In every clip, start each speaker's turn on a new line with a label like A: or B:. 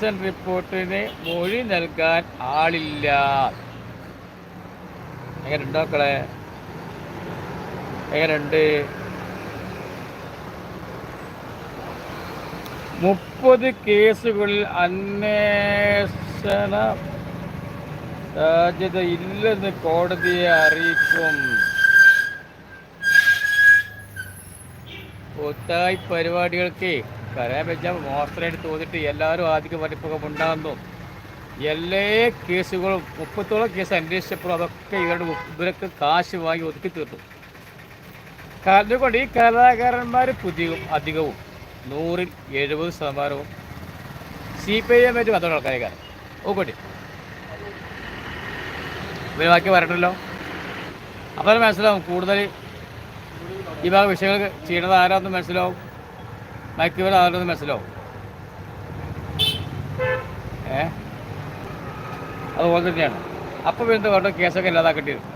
A: Election റിപ്പോർട്ടിന് മൊഴി നൽകാൻ ആളില്ല. എങ്ങനെയുണ്ടോ മക്കളെ? എങ്ങനെയുണ്ട്? മുപ്പത് കേസുകളിൽ അന്വേഷണ സാധ്യത ഇല്ലെന്ന് കോടതിയെ അറിയിക്കും. ഒത്തായി പരിപാടികൾക്ക് കരാൻ വെച്ചാൽ മോസ്റ്ററായിട്ട് തോന്നിട്ട് എല്ലാവരും ആദ്യം വലിപ്പകം ഉണ്ടാകുന്നു എല്ലാ കേസുകളും മുപ്പത്തോളം കേസ് അന്വേഷിച്ചപ്പോൾ അതൊക്കെ ഇവരുടെ ഇവരൊക്കെ കാശ് വാങ്ങി ഒതുക്കി തീർത്തു. കാരണം ഈ കലാകാരന്മാർ പുതിയ അധികവും നൂറിൽ എഴുപത് ശതമാനവും സി പി ഐ എമ്മായിട്ട് ബന്ധമുള്ള ആൾക്കാരേക്കാരം ഓക്കോട്ടെ ഇവർ ബാക്കി വരണ്ടല്ലോ? അപ്പോൾ മനസ്സിലാവും. കൂടുതൽ ഈ ഭാഗ വിഷയങ്ങൾ ചെയ്യണത് ആരാന്ന് മനസ്സിലാവും. മയക്കുവർ ആരാന്ന് മനസ്സിലാവും ഏ? അതുപോലെ തന്നെയാണ്. അപ്പം വീണ്ടും വേണ്ട കേസൊക്കെ ഇല്ലാതാക്കേണ്ടി വരും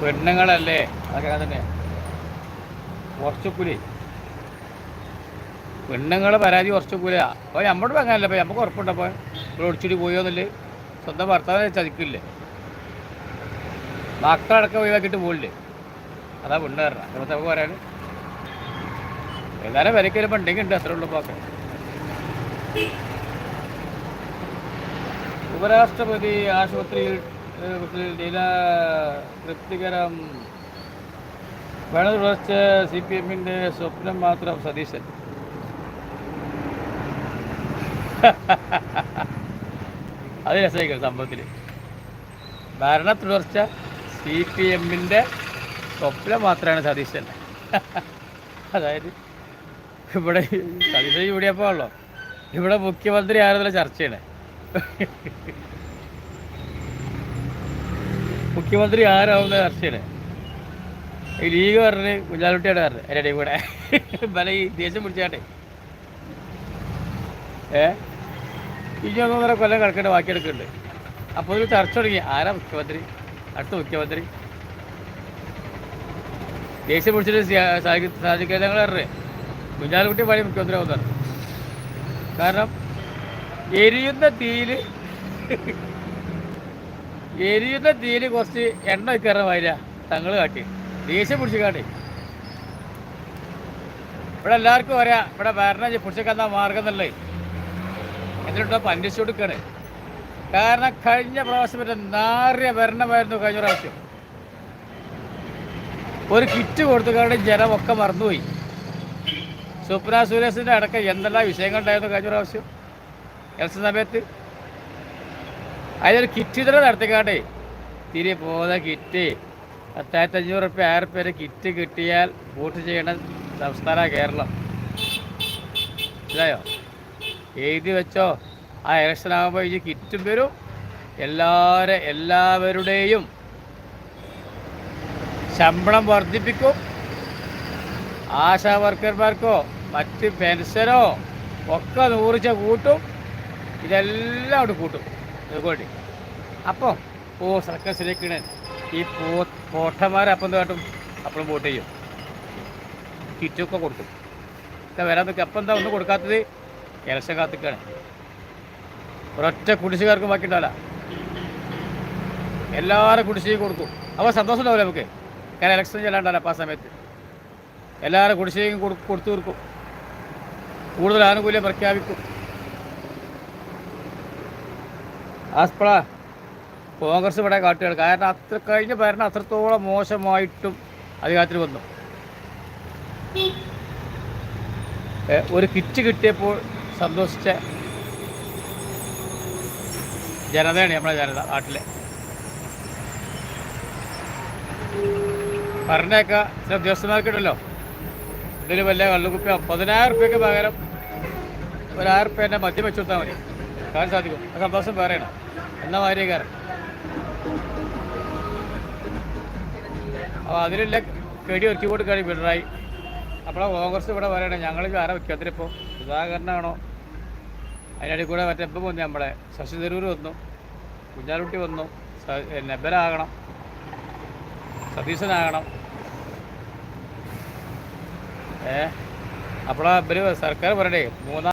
A: പെണ്ണുങ്ങളല്ലേ? അതൊക്കെ അങ്ങനെ തന്നെ. കുറച്ചുകൂലി പെണ്ണുങ്ങളെ പരാതി കുറച്ചുകൂല അപ്പോൾ നമ്മുടെ അങ്ങനല്ല. അപ്പോൾ നമുക്ക് ഉറപ്പുണ്ടപ്പോൾ ഇവിടെ ഒടിച്ചിട്ട് പോയോന്നില്ലേ സ്വന്തം ഭർത്താവിനെ ചതിക്കില്ലേ? മക്കളടക്കം ഒഴിവാക്കിയിട്ട് പോകില്ലേ അതാ പെണ്ണ് കാരണം അങ്ങനത്തെ നമുക്ക് പറയാൻ ഏതായാലും വിലക്കൊരു പണ്ടെങ്കിൽ ഉണ്ട് അത്രേ ഉള്ളൂ പാക്ക് ഉപരാഷ്ട്രപതി ആശുപത്രിയിൽ നില തൃപ്തികരം വേണ തുടർച്ച സി പി എമ്മിന്റെ സ്വപ്നം മാത്രം സതീശൻ. അത് രസമായിരിക്കും സംഭവത്തിൽ ഭരണ തുടർച്ച സി പി എമ്മിന്റെ സ്വപ്നം മാത്രമാണ് സതീശൻ. അതായത് ഇവിടെ സതീശൻ കൂടിയപ്പോൾ ഉള്ളോ? ഇവിടെ മുഖ്യമന്ത്രി ആരെന്നുള്ള ചർച്ചയാണ്. മുഖ്യമന്ത്രി ആരാവുന്ന ചർച്ചയാണ്. ഈ ലീഗ് പറഞ്ഞ് കുഞ്ഞാലുട്ടിയാണ് പറഞ്ഞത് എന്റെ ഇടയിൽ കൂടെ. ബല ഈ ദേഷ്യം പിടിച്ചാട്ടെ. ഏ? ഇനി ഒന്നൊന്നര കൊല്ലം കിടക്കേണ്ട ബാക്കിയെടുക്കുന്നുണ്ട് അപ്പോൾ ഒരു ചർച്ച തുടങ്ങി. ആരാ മുഖ്യമന്ത്രി? അടുത്ത മുഖ്യമന്ത്രി. ദേഷ്യം പിടിച്ചിട്ട് സാധിക്കാൻ ഞങ്ങൾ പറഞ്ഞേ. കുഞ്ഞാലുകുട്ടി പഴയ മുഖ്യമന്ത്രി ആവുന്നതാണ് കാരണം എരിയുന്ന തീയിൽ എരിയുന്ന തീയിൽ കുറച്ച് എണ്ണ വെക്കാറ വരില്ല തങ്ങൾ കാട്ടി ദേഷ്യം പിടിച്ച് കാട്ടി. ഇവിടെ എല്ലാവർക്കും അറിയാം ഇവിടെ ഭരണം പിടിച്ചേക്കാൻ മാർഗം എന്നല്ലേ എന്നിട്ടോ അന്വേഷിച്ചു കൊടുക്കാണ്. കാരണം കഴിഞ്ഞ പ്രാവശ്യം മറ്റേ നാറിയ ഭരണമായിരുന്നു കഴിഞ്ഞ പ്രാവശ്യം. ഒരു കിറ്റ് കൊടുത്തുകൊണ്ട് ജനമൊക്കെ മറന്നുപോയി. സുപ്ര സുരേഷിന്റെ അടക്കം എന്തെല്ലാം വിഷയങ്ങളുണ്ടായിരുന്നു കഴിഞ്ഞ പ്രാവശ്യം? എലക്ഷൻ സമയത്ത്? അതിലൊരു കിറ്റ് ഇതര നടത്തിക്കാണ്ടേ. തിരികെ പോകുന്ന കിറ്റ് പത്തായിരത്തി അഞ്ഞൂറ് റുപ്യ ആയിരം റുപ്യ കിറ്റ് കിട്ടിയാൽ വോട്ട് ചെയ്യണ സംസ്ഥാന കേരളം. മനസ്സിലായോ എഴുതി വെച്ചോ. ആ ഇലക്ഷൻ ആകുമ്പോൾ ഈ കിറ്റും വരും. എല്ലാവരെ എല്ലാവരുടെയും ശമ്പളം വർദ്ധിപ്പിക്കും. ആശാ വർക്കർമാർക്കോ മറ്റ് പെൻഷനോ ഒക്കെ നൂറിച്ച കൂട്ടും. ഇതെല്ലാം അവിടെ കൂട്ടും. അതുകൊണ്ട് അപ്പോൾ ഓ സർക്കസിലേക്കാണ് ഈ പോ പോട്ടന്മാരപ്പം എന്ത് കാട്ടും? അപ്പോഴും വോട്ട് ചെയ്യും. കിറ്റൊക്കെ കൊടുക്കും. ഇപ്പം വരാൻ നിൽക്കുക അപ്പം എന്താ ഒന്നും കൊടുക്കാത്തത്? ഇലക്ഷൻ കാത്തിക്കാണ്. ഒരൊറ്റ കുടിശ്ശികാർക്കും ബാക്കി ഉണ്ടാവില്ല എല്ലാവരും കുടിശ്ശിക കൊടുക്കും. അപ്പോൾ സന്തോഷം ഉണ്ടാവില്ല നമുക്ക്? കാരണം ഇലക്ഷൻ ചെല്ലാണ്ടല്ല അപ്പോൾ ആ സമയത്ത്. എല്ലാവരും കുടിശ്ശികയും കൊടു കൊടുത്തു തീർക്കും. കൂടുതൽ ആനുകൂല്യം പ്രഖ്യാപിക്കും. ആസ്പള കോൺഗ്രസ് ഇവിടെ കാട്ടുകൾ കാരണം അത്ര കഴിഞ്ഞ ഭരണം അത്രത്തോളം മോശമായിട്ടും അധികാരത്തിൽ വന്നു. ഒരു കിറ്റ് കിട്ടിയപ്പോൾ സന്തോഷിച്ച ജനതയാണ് നമ്മളെ ജനത നാട്ടിലെ. പറഞ്ഞേക്ക ചില ഉദ്യോഗസ്ഥന്മാർക്കുണ്ടല്ലോ ഇതിൽ വല്ല കള്ളുകുപ്പി പതിനായിരം റുപ്യക്ക് പകരം ഒരായിരം റുപ്യ എന്നെ മദ്യം വെച്ച് കൊടുത്താൽ മതി. കാണാൻ സാധിക്കും. ആ സന്തോഷം വേറെയാണ് എന്നാ മാരിയക്കാരൻ അപ്പോൾ അതിലുള്ള കെടി ഒരുക്കി കൊടുക്കുകയാണ് പിണറായി. അപ്പോൾ കോൺഗ്രസ് ഇവിടെ പറയണേ ഞങ്ങൾ ആരാ മുഖ്യമന്ത്രി ഇപ്പോൾ സുധാകരനാണോ? അതിനിടയിൽ കൂടെ മറ്റേ ഇപ്പം വന്നു നമ്മളെ ശശി തരൂർ വന്നു കുഞ്ഞാലുട്ടി വന്നു പിന്നെ സതീശനാകണം ഏ? അപ്പോൾ ഇവർ സർക്കാർ പറയണേ മൂന്നാം